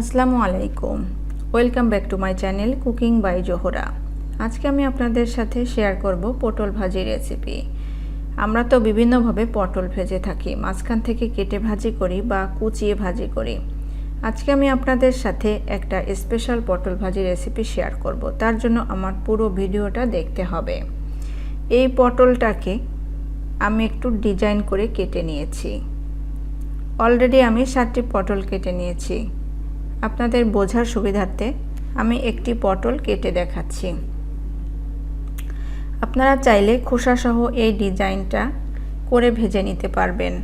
আসসালামু আলাইকুম। Welcome back to my channel cooking by Zohra আজকে আমি আপনাদের সাথে শেয়ার করব পটল ভাজি রেসিপি আমরা তো বিভিন্নভাবে পটল ভেজে থাকি, মাঝখান থেকে কেটে ভাজি করি বা কুচিয়ে ভাজি করি। আজকে আমি আপনাদের সাথে একটা স্পেশাল পটল ভাজি রেসিপি শেয়ার করব, তার জন্য আমার পুরো ভিডিওটা দেখতে হবে। এই পটলটাকে আমি একটু ডিজাইন করে কেটে নিয়েছি। অলরেডি আমি সাতটি পটল কেটে নিয়েছি। আপনাদের বোঝার সুবিধার্থে আমি একটি পটল কেটে দেখাচ্ছি। আপনারা চাইলে খোসাসহ এই ডিজাইনটা করে ভেজে নিতে পারবেন,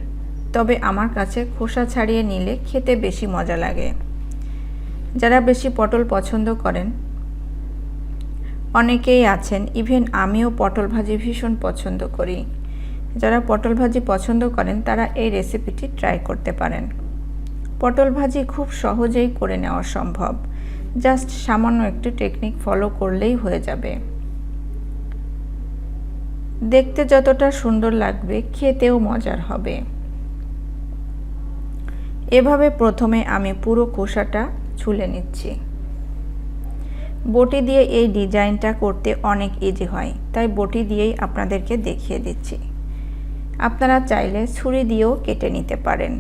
তবে আমার কাছে খোসা ছাড়িয়ে নিলে খেতে বেশি মজা লাগে। যারা বেশি পটল পছন্দ করেন, অনেকেই আছেন, ইভেন আমিও পটল ভাজি ভীষণ পছন্দ করি। যারা পটল ভাজি পছন্দ করেন, তারা এই রেসিপিটি ট্রাই করতে পারেন। পটল ভাজি খুব সহজেই করে নেওয়া সম্ভব। জাস্ট সামান্য একটু টেকনিক ফলো করলেই হয়ে যাবে। দেখতে যতটা সুন্দর লাগবে, খেতেও মজার হবে। এভাবে প্রথমে আমি পুরো খোসাটা ছুলে নিচ্ছি। বটি দিয়ে এই ডিজাইনটা করতে অনেক ইজি হয়, তাই বটি দিয়েই আপনাদেরকে দেখিয়ে দিচ্ছি। আপনারা চাইলে ছুরি দিয়েও কেটে নিতে পারেন।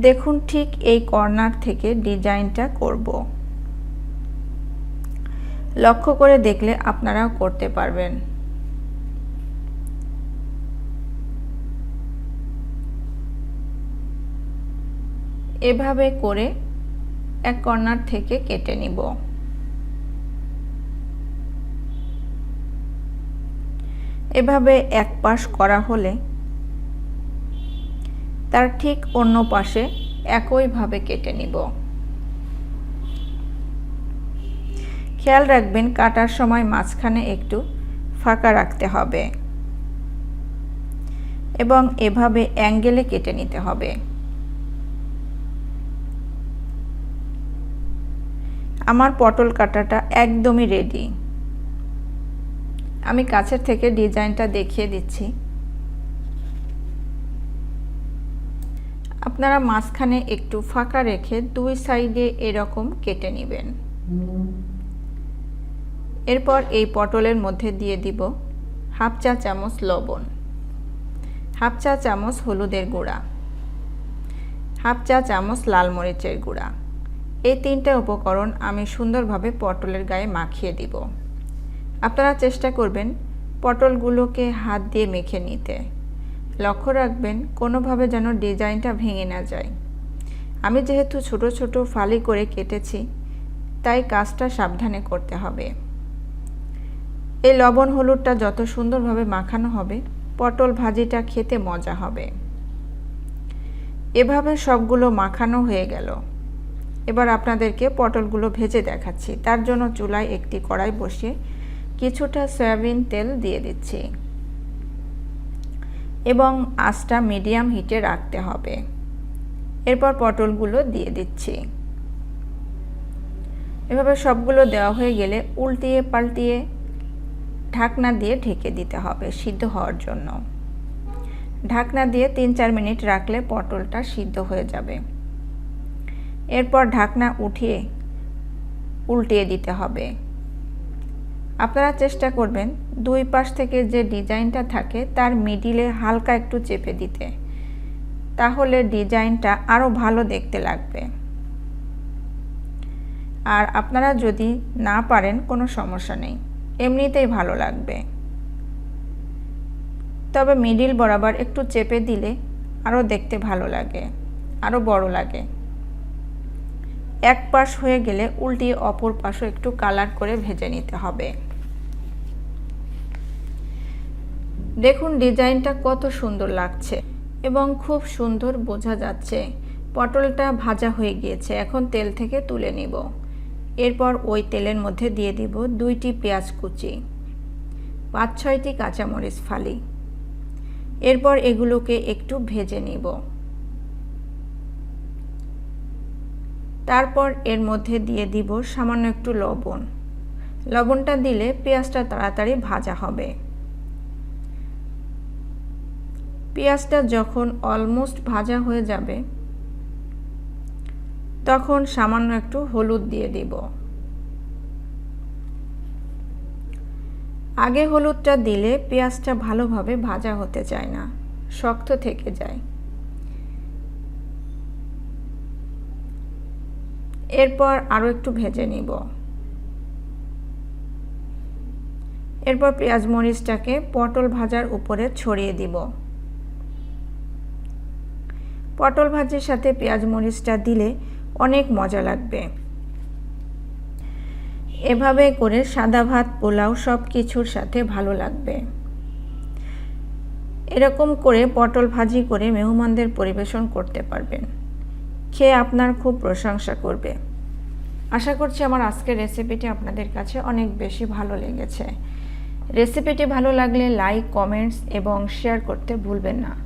দেখুন ঠিক এই কর্নার থেকে ডিজাইনটা করব। লক্ষ্য করে দেখলে আপনারাও করতে পারবেন। এভাবে করে এক কর্নার থেকে কেটে নিব। এভাবে এক পাশ করা হলে তার ঠিক অন্য পাশে একইভাবে কেটে নিব। খেয়াল রাখবেন, কাটার সময় মাঝখানে একটু ফাঁকা রাখতে হবে এবং এভাবে অ্যাঙ্গেলে কেটে নিতে হবে। আমার পটল কাটাটা একদমই রেডি আমি কাছের থেকে ডিজাইনটা দেখিয়ে দিচ্ছি। আপনারা মাঝখানে একটু ফাঁকা রেখে দুই সাইডে এরকম কেটে নেবেন। এরপর এই পটলের মধ্যে দিয়ে দিব হাফ চা চামচ লবণ, হাফ চা চামচ হলুদের গুঁড়া, হাফ চা চামচ লাল মরিচের গুঁড়া। এই তিনটা উপকরণ আমি সুন্দরভাবে পটলের গায়ে মাখিয়ে দিব। আপনারা চেষ্টা করবেন পটলগুলোকে হাত দিয়ে মেখে নিতে। লক্ষ্য রাখবেন, কোনোভাবে যেন ডিজাইনটা ভেঙে না যায়। আমি যেহেতু ছোট ছোট ফালি করে কেটেছি, তাই কাজটা সাবধানে করতে হবে। এই লবণ হলুদটা যত সুন্দরভাবে মাখানো হবে, পটল ভাজিটা খেতে মজা হবে। এভাবে সবগুলো মাখানো হয়ে গেল। এবার আপনাদেরকে পটলগুলো ভেজে দেখাচ্ছি। তার জন্য চুলায় একটি কড়াই বসিয়ে কিছুটা সয়াবিন তেল দিয়ে দিচ্ছি। এবং আঁচটা মিডিয়াম হিটে রাখতে হবে। এরপর পটলগুলো দিয়ে দিচ্ছি। এভাবে সবগুলো দেওয়া হয়ে গেলে উল্টিয়ে পাল্টিয়ে ঢাকনা দিয়ে ঢেকে দিতে হবে সিদ্ধ হওয়ার জন্য। ঢাকনা দিয়ে তিন চার মিনিট রাখলে পটলটা সিদ্ধ হয়ে যাবে। এরপর ঢাকনা উঠিয়ে উল্টিয়ে দিতে হবে। আপনারা চেষ্টা করবেন দুই পাশ থেকে যে ডিজাইনটা থাকে তার মিডিলে হালকা একটু চেপে দিতে। তাহলে ডিজাইনটা আরও ভালো দেখতে লাগবে। আর আপনারা যদি না পারেন, কোনো সমস্যা নেই। এমনিতেই ভালো লাগবে। তবে মিডিল বরাবর একটু চেপে দিলে আরও দেখতে ভালো লাগে আরও বড় লাগে। এক পাশ হয়ে গেলে উল্টিয়ে অপর পাশও একটু কালার করে ভেজে নিতে হবে। দেখুন ডিজাইনটা কত সুন্দর লাগছে এবং খুব সুন্দর বোঝা যাচ্ছে। পটলটা ভাজা হয়ে গিয়েছে, এখন তেল থেকে তুলে নিব। এরপর ওই তেলের মধ্যে দিয়ে দিব দুইটি পেঁয়াজ কুচি, পাঁচ ছয়টি কাঁচামরিচ ফালি। এরপর এগুলোকে একটু ভেজে নিব। তারপর এর মধ্যে দিয়ে দিব সামান্য একটু লবণ। লবণটা দিলে পেঁয়াজটা তাড়াতাড়ি ভাজা হবে। পেঁয়াজটা যখন অলমোস্ট ভাজা হয়ে যাবে, তখন সামান্য একটু হলুদ দিয়ে দিব। আগে হলুদটা দিলে পেঁয়াজটা ভালোভাবে ভাজা হতে চায় না, শক্ত থেকে যায়। এরপর আরও একটু ভেজে নিব। এরপর পেঁয়াজ মরিচটাকে পটল ভাজার উপরে ছড়িয়ে দিব। পটল ভাজির সাথে পেঁয়াজ মরিচটা দিলে অনেক মজা লাগবে। এভাবে করে সাদা ভাত, পোলাও সব কিছুর সাথে ভালো লাগবে। এরকম করে পটল ভাজি করে মেহমানদের পরিবেশন করতে পারবেন। খেয়ে আপনার খুব প্রশংসা করবে। আশা করছি আমার আজকের রেসিপিটি আপনাদের কাছে অনেক বেশি ভালো লেগেছে। রেসিপিটি ভালো লাগলে লাইক কমেন্টস এবং শেয়ার করতে ভুলবেন না।